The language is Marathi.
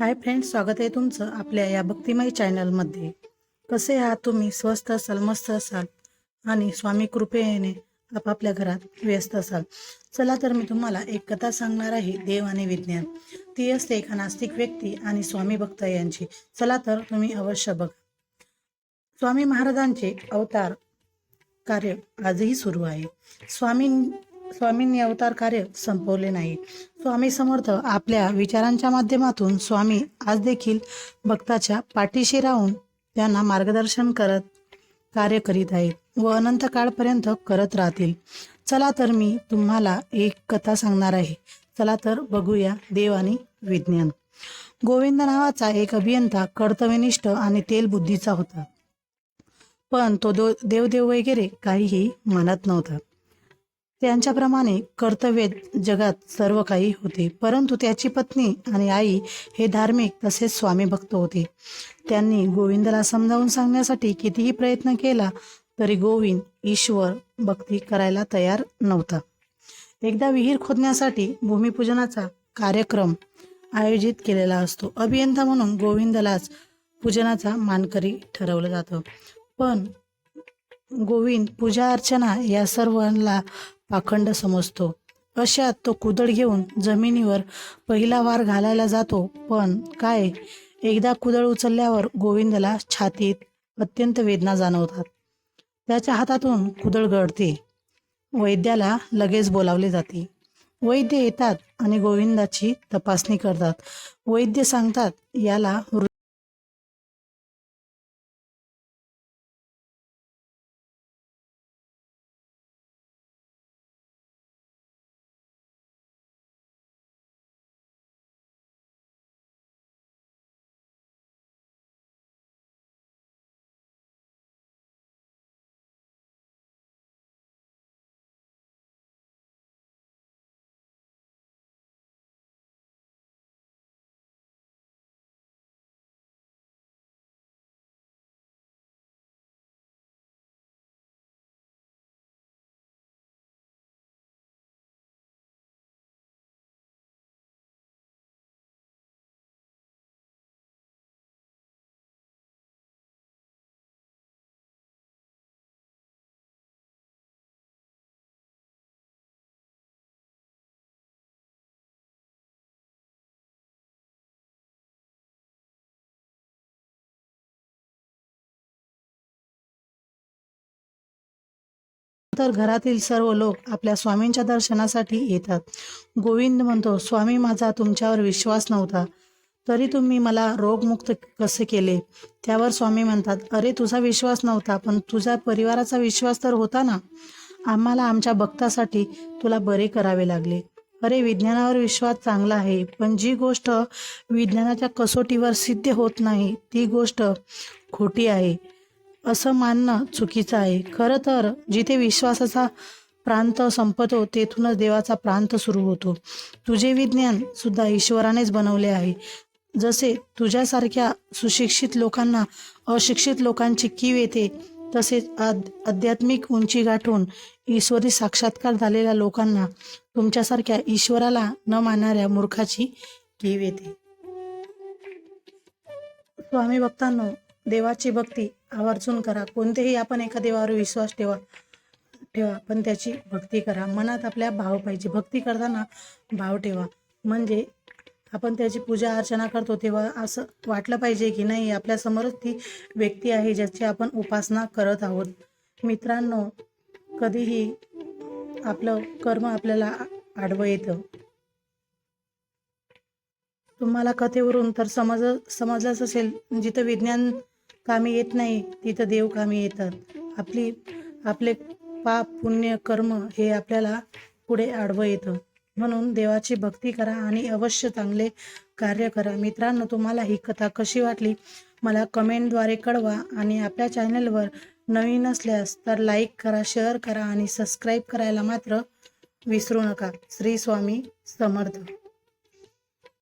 हाय फ्रेंड्स स्वागत आहे तुमचं आपल्या या भक्तिमय चॅनलमध्ये. कसे आहात तुम्ही? स्वस्त असाल मस्त असाल? आणि स्वामी कृपेने आपापल्या घरात व्यस्त असाल. चला तर मी तुम्हाला एक कथा सांगणार आहे देव आणि विज्ञान. ती असते एका नास्तिक व्यक्ती आणि स्वामी भक्त यांची. चला तर तुम्ही अवश्य बघा. स्वामी महाराजांचे अवतार कार्य आजही सुरू आहे. स्वामी स्वामींनी अवतार कार्य संपवले नाही. स्वामी समर्थ आपल्या विचारांच्या माध्यमातून स्वामी आज देखील भक्ताच्या पाठीशी राहून त्यांना मार्गदर्शन करत कार्य करीत आहेत व अनंत काळपर्यंत करत राहतील. चला तर मी तुम्हाला एक कथा सांगणार आहे. चला तर बघूया देव आणि विज्ञान. गोविंद नावाचा एक अभियंता कर्तव्यनिष्ठ आणि तेलबुद्धीचा होता. पण तो दो देवदेव वगैरे काहीही मानत नव्हता. त्यांच्याप्रमाणे कर्तव्य जगात सर्व काही होते. परंतु त्याची पत्नी आणि आई हे धार्मिक तसेच स्वामी भक्त होते. त्यांनी गोविंदाला समजावून सांगण्यासाठी कितीही प्रयत्न केला तरी गोविंद ईश्वर भक्ती करायला तयार नव्हता. एकदा विहीर खोदण्यासाठी भूमिपूजनाचा कार्यक्रम आयोजित केलेला असतो. अभियंता म्हणून गोविंदलाच पूजनाचा मानकरी ठरवलं जातं. पण गोविंद पूजा अर्चना या सर्वांना पाखंड समजतो. अशात तो कुदळ घेऊन जमिनीवर पहिला वार घालायला जातो पण काय? एकदा कुदळ उचलल्यावर गोविंदला छातीत अत्यंत वेदना जाणवतात. त्याच्या हातातून कुदळ गळते. वैद्याला लगेच बोलावले जाते. वैद्य येतात आणि गोविंदाची तपासणी करतात. वैद्य सांगतात याला तर घरातील सर्व लोक आपल्या स्वामींच्या दर्शनासाठी येतात. गोविंद म्हणतो स्वामी माझा तुमच्यावर विश्वास नव्हता. तरी तुम्ही मला रोगमुक्त कसे केले? त्यावर स्वामी म्हणतात अरे तुझा विश्वास नव्हता पण तुझ्या परिवाराचा विश्वास तर होता ना. आम्हाला आमच्या भक्तासाठी तुला बरे करावे लागले. अरे विज्ञानावर विश्वास चांगला आहे पण जी गोष्ट विज्ञानाच्या कसोटीवर सिद्ध होत नाही ती गोष्ट खोटी आहे. असं मानणं चुकीचं आहे. खरं तर जिथे विश्वासाचा प्रांत संपतो तेथूनच देवाचा प्रांत सुरू होतो. तुझे विज्ञान सुद्धा ईश्वरानेच बनवले आहे. जसे तुझ्यासारख्या सुशिक्षित लोकांना अशिक्षित लोकांची कीव येते तसेच आद आध्यात्मिक उंची गाठून ईश्वरी साक्षात्कार झालेल्या लोकांना तुमच्यासारख्या ईश्वराला न मानणाऱ्या मूर्खाची कीव येते. स्वामी भक्तांनो देवाची भक्ती आवर्जून करा. कोणतेही आपण एका देवावर विश्वास ठेवा ठेवा पण त्याची भक्ती करा. मनात आपल्या भाव पाहिजे. भक्ती करताना भाव ठेवा. म्हणजे आपण त्याची पूजा अर्चना करतो तेव्हा असं वाटलं पाहिजे की नाही आपल्यासमोरच ती व्यक्ती आहे ज्याची आपण उपासना करत आहोत. मित्रांनो कधीही आपलं कर्म आपल्याला आडवं येतं. तुम्हाला कथेवरून तर समज समजलंच असेल. जिथं विज्ञान कामी येत नाही तिथं देव कामी येतात. आपली आपले पाप पुण्य कर्म हे आपल्याला पुढे आडवं येतं. म्हणून देवाची भक्ती करा आणि अवश्य चांगले कार्य करा. मित्रांनो तुम्हाला ही कथा कशी वाटली? मला कमेंटद्वारे कळवा आणि आपल्या चॅनलवर नवीन असल्यास तर लाईक करा शेअर करा आणि सबस्क्राईब करायला मात्र विसरू नका. श्री स्वामी समर्थ.